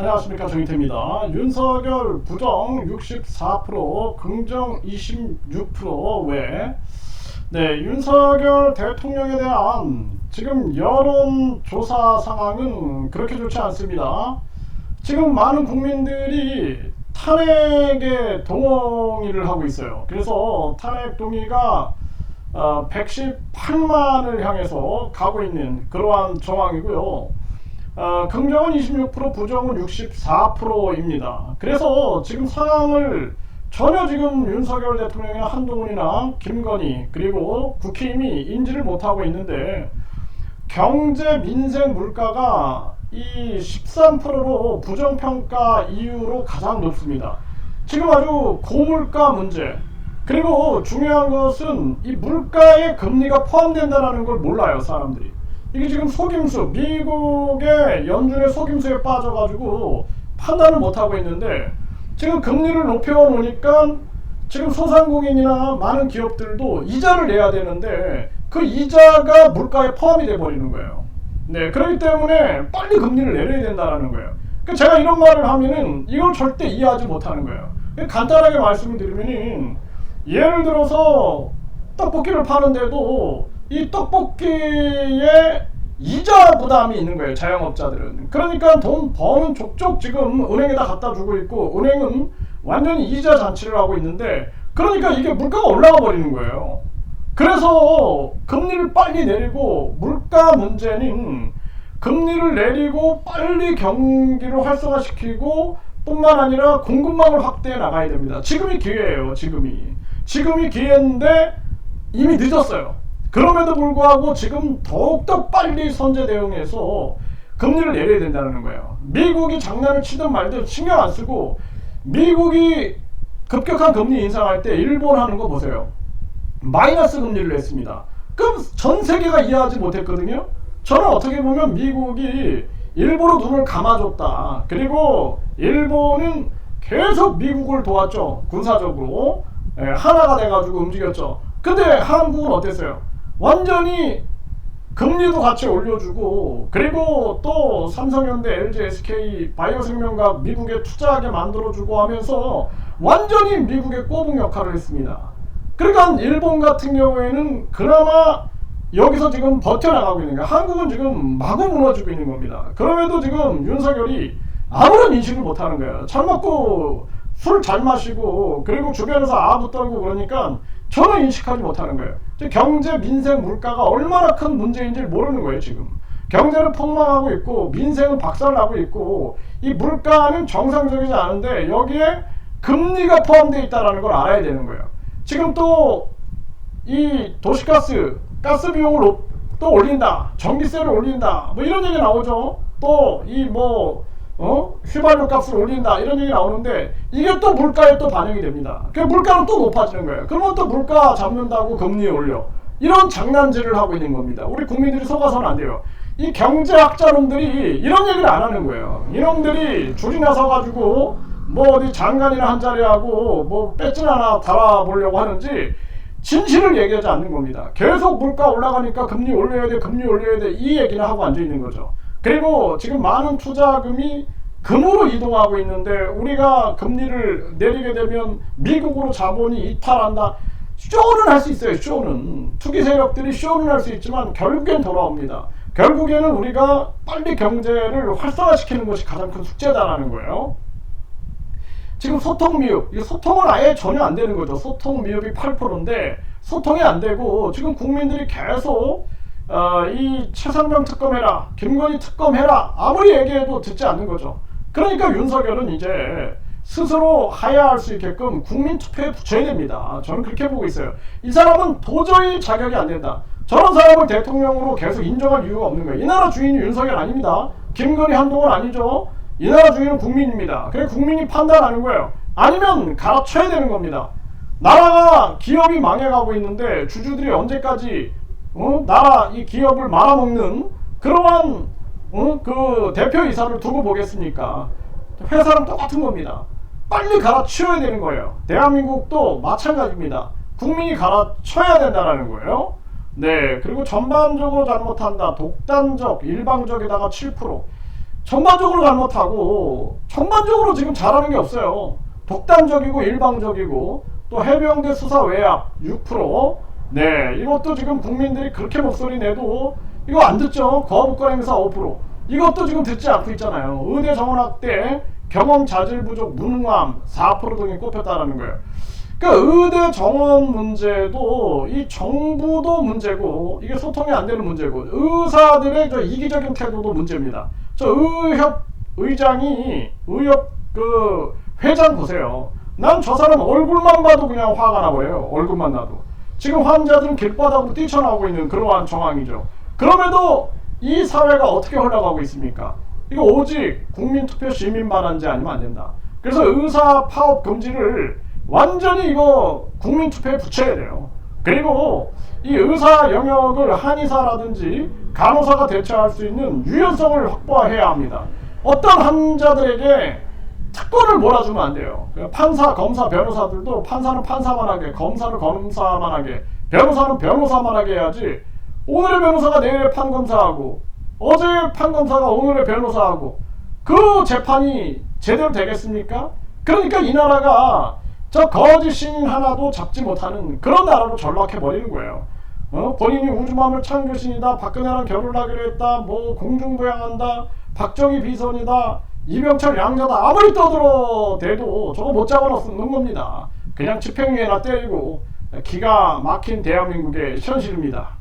안녕하십니까 정희태입니다. 윤석열 부정 64% 긍정 26%외 네, 윤석열 대통령에 대한 지금 여론 조사 상황은 그렇게 좋지 않습니다. 지금 많은 국민들이 탄핵에 동의를 하고 있어요. 그래서 탄핵 동의가 어, 118만을 향해서 가고 있는 그러한 정황이고요. 어, 긍정은 26%, 부정은 64%입니다. 그래서 지금 상황을 전혀 지금 윤석열 대통령이나 한동훈이나 김건희 그리고 국힘이 인지를 못하고 있는데 경제, 민생, 물가가 이 13%로 부정평가 이유로 가장 높습니다. 지금 아주 고물가 문제 그리고 중요한 것은 이 물가에 금리가 포함된다는 걸 몰라요 사람들이 이게 지금 속임수 미국의 연준의 속임수에 빠져가지고 판단을 못하고 있는데 지금 금리를 높여놓으니까 지금 소상공인이나 많은 기업들도 이자를 내야 되는데 그 이자가 물가에 포함이 돼 버리는 거예요. 네, 그렇기 때문에 빨리 금리를 내려야 된다는 거예요. 그러니까 제가 이런 말을 하면은 이걸 절대 이해하지 못하는 거예요. 간단하게 말씀을 드리면은 예를 들어서 떡볶이를 파는데도 이 떡볶이에 이자 부담이 있는 거예요 자영업자들은. 그러니까 돈 버는 족족 지금 은행에다 갖다 주고 있고 은행은 완전히 이자 잔치를 하고 있는데 그러니까 이게 물가가 올라가 버리는 거예요. 그래서 금리를 빨리 내리고 물가 문제는 금리를 내리고 빨리 경기를 활성화시키고 뿐만 아니라 공급망을 확대해 나가야 됩니다. 지금이 기회예요 지금이. 지금이 기회인데 이미 늦었어요 그럼에도 불구하고 지금 더욱더 빨리 선제 대응해서 금리를 내려야 된다는 거예요. 미국이 장난을 치든 말든 신경 안 쓰고 미국이 급격한 금리 인상할 때 일본 하는 거 보세요. 마이너스 금리를 냈습니다. 그럼 전 세계가 이해하지 못했거든요. 저는 어떻게 보면 미국이 일부러 눈을 감아줬다. 그리고 일본은 계속 미국을 도왔죠. 군사적으로. 예, 하나가 돼가지고 움직였죠. 근데 한국은 어땠어요? 완전히 금리도 같이 올려주고 그리고 또 삼성현대, LG, SK, 바이오생명과 미국에 투자하게 만들어주고 하면서 완전히 미국의 꼬북 역할을 했습니다. 그러니까 일본 같은 경우에는 그나마 여기서 지금 버텨나가고 있는 거예요. 한국은 지금 마구 무너지고 있는 겁니다. 그럼에도 지금 윤석열이 아무런 인식을 못하는 거예요. 잘 먹고 술 잘 마시고 그리고 주변에서 아부 떨고 그러니까 전혀 인식하지 못하는 거예요. 경제, 민생, 물가가 얼마나 큰 문제인지를 모르는 거예요, 지금. 경제는 폭망하고 있고 민생은 박살나고 있고 이 물가는 정상적이지 않은데 여기에 금리가 포함되어 있다는 걸 알아야 되는 거예요. 지금 또 이 도시가스 가스 비용을 또 올린다, 전기세를 올린다, 뭐 이런 얘기 나오죠. 또 이 뭐 어? 휘발유 값을 올린다 이런 얘기 나오는데 이게 또 물가에 또 반영이 됩니다. 그 물가는 또 높아지는 거예요. 그러면 또 물가 잡는다고 금리 올려. 이런 장난질을 하고 있는 겁니다. 우리 국민들이 속아서는 안 돼요. 이 경제학자놈들이 이런 얘기를 안 하는 거예요. 이놈들이 줄이 나 서 가지고 뭐 어디 장관이나 한 자리 하고 뭐 배지 하나 달아보려고 하는지 진실을 얘기하지 않는 겁니다. 계속 물가 올라가니까 금리 올려야 돼, 금리 올려야 돼 이 얘기를 하고 앉아 있는 거죠. 그리고 지금 많은 투자금이 금으로 이동하고 있는데 우리가 금리를 내리게 되면 미국으로 자본이 이탈한다. 쇼는 할 수 있어요. 쇼는 투기 세력들이 쇼는 할 수 있지만 결국엔 돌아옵니다. 결국에는 우리가 빨리 경제를 활성화시키는 것이 가장 큰 숙제다라는 거예요. 지금 소통 미흡, 이 소통은 아예 전혀 안 되는 거죠. 소통 미흡이 8%인데 소통이 안 되고 지금 국민들이 계속 어, 이 최상병 특검해라, 김건희 특검해라 아무리 얘기해도 듣지 않는 거죠. 그러니까 윤석열은 이제 스스로 하야할 수 있게끔 국민 투표에 붙여야 됩니다. 저는 그렇게 보고 있어요. 이 사람은 도저히 자격이 안 된다. 저런 사람을 대통령으로 계속 인정할 이유가 없는 거예요. 이 나라 주인이 윤석열 아닙니다. 김건희 한동훈 아니죠. 이 나라 주인은 국민입니다. 그래 국민이 판단하는 거예요. 아니면 갈아쳐야 되는 겁니다. 나라가 기업이 망해가고 있는데 주주들이 언제까지 어? 나라 이 기업을 말아먹는 그러한 어? 그 대표이사를 두고 보겠습니까? 회사는 똑같은 겁니다. 빨리 갈아치워야 되는 거예요. 대한민국도 마찬가지입니다. 국민이 갈아쳐야 된다는 거예요. 네, 그리고 전반적으로 잘못한다. 독단적, 일방적에다가 7%. 전반적으로 잘못하고 전반적으로 지금 잘하는 게 없어요. 독단적이고 일방적이고 또 해병대 수사 외압 6%. 네, 이것도 지금 국민들이 그렇게 목소리 내도 이거 안 듣죠. 거부권 행사 5%. 이것도 지금 듣지 않고 있잖아요. 의대 정원학 때 경험 자질 부족 무능함 4% 등이 꼽혔다라는 거예요. 그러니까 의대 정원 문제도 이 정부도 문제고 이게 소통이 안 되는 문제고 의사들의 저 이기적인 태도도 문제입니다. 저 의협 의장이 의협 그 회장 보세요. 난 저 사람 얼굴만 봐도 그냥 화가 나버려요. 얼굴만 나도. 지금 환자들은 길바닥으로 뛰쳐나오고 있는 그러한 정황이죠. 그럼에도 이 사회가 어떻게 흘러가고 있습니까? 이거 오직 국민투표 시민반환제 아니면 안 된다. 그래서 의사 파업 금지를 완전히 이거 국민투표에 붙여야 돼요. 그리고 이 의사 영역을 한의사라든지 간호사가 대처할 수 있는 유연성을 확보해야 합니다. 어떤 환자들에게 특권을 몰아주면 안 돼요. 그 판사, 검사, 변호사들도 판사는 판사만 하게, 검사는 검사만 하게, 변호사는 변호사만 하게 해야지. 오늘의 변호사가 내일 판검사하고, 어제 판검사가 오늘의 변호사하고, 그 재판이 제대로 되겠습니까? 그러니까 이 나라가 저 거짓 신인 하나도 잡지 못하는 그런 나라로 전락해 버리는 거예요. 어? 본인이 우주마물 창조신이다. 박근혜랑 결혼하기로 했다. 뭐 공중부양한다. 박정희 비선이다. 이병철 양자다. 아무리 떠들어 대도 저거 못 잡아놓는 겁니다. 그냥 집행유예나 때리고 기가 막힌 대한민국의 현실입니다.